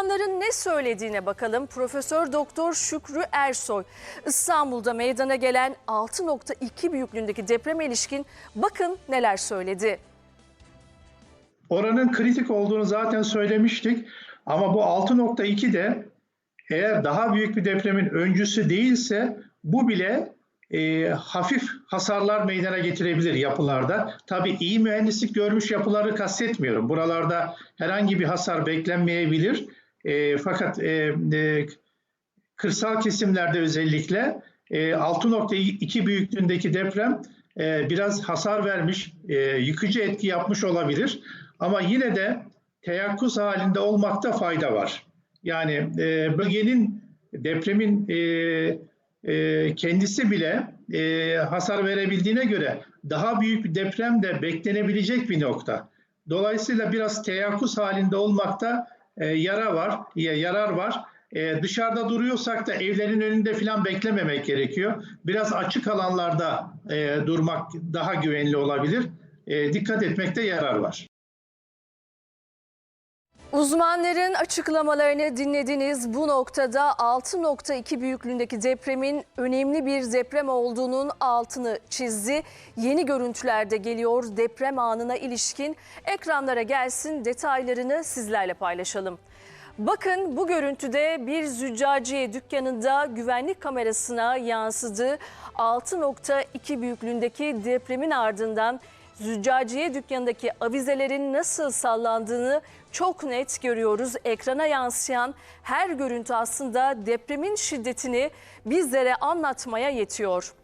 Uzmanların ne söylediğine bakalım. Profesör Doktor Şükrü Ersoy İstanbul'da meydana gelen 6.2 büyüklüğündeki depreme ilişkin bakın neler söyledi. Oranın kritik olduğunu zaten söylemiştik. Ama bu 6.2 de eğer daha büyük bir depremin öncüsü değilse bu bile e, hafif hasarlar meydana getirebilir yapılarda. Tabii iyi mühendislik görmüş yapıları kastetmiyorum. Buralarda herhangi bir hasar beklenmeyebilir. E, fakat e, e, kırsal kesimlerde özellikle e, 6.2 büyüklüğündeki deprem e, biraz hasar vermiş, e, yıkıcı etki yapmış olabilir. Ama yine de teyakkuz halinde olmakta fayda var. Yani e, bölgenin depremin e, e, kendisi bile e, hasar verebildiğine göre daha büyük bir deprem de beklenebilecek bir nokta. Dolayısıyla biraz teyakkuz halinde olmakta e, yara var, ya- yarar var. E, dışarıda duruyorsak da evlerin önünde falan beklememek gerekiyor. Biraz açık alanlarda e, durmak daha güvenli olabilir. E, dikkat etmekte yarar var. Uzmanların açıklamalarını dinlediniz. Bu noktada 6.2 büyüklüğündeki depremin önemli bir deprem olduğunun altını çizdi. Yeni görüntüler de geliyor deprem anına ilişkin. Ekranlara gelsin detaylarını sizlerle paylaşalım. Bakın bu görüntüde bir züccaciye dükkanında güvenlik kamerasına yansıdı. 6.2 büyüklüğündeki depremin ardından züccaciye dükkanındaki avizelerin nasıl sallandığını çok net görüyoruz. Ekrana yansıyan her görüntü aslında depremin şiddetini bizlere anlatmaya yetiyor.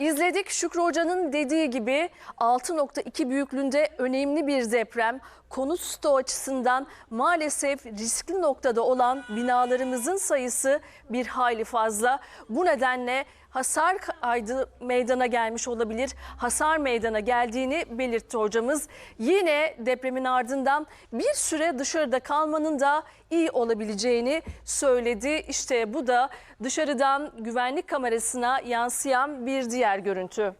İzledik Şükrü Hoca'nın dediği gibi 6.2 büyüklüğünde önemli bir deprem. Konut stoğu açısından maalesef riskli noktada olan binalarımızın sayısı bir hayli fazla. Bu nedenle hasar kaydı meydana gelmiş olabilir. Hasar meydana geldiğini belirtti hocamız. Yine depremin ardından bir süre dışarıda kalmanın da iyi olabileceğini söyledi. İşte bu da dışarıdan güvenlik kamerasına yansıyan bir diğer görüntü.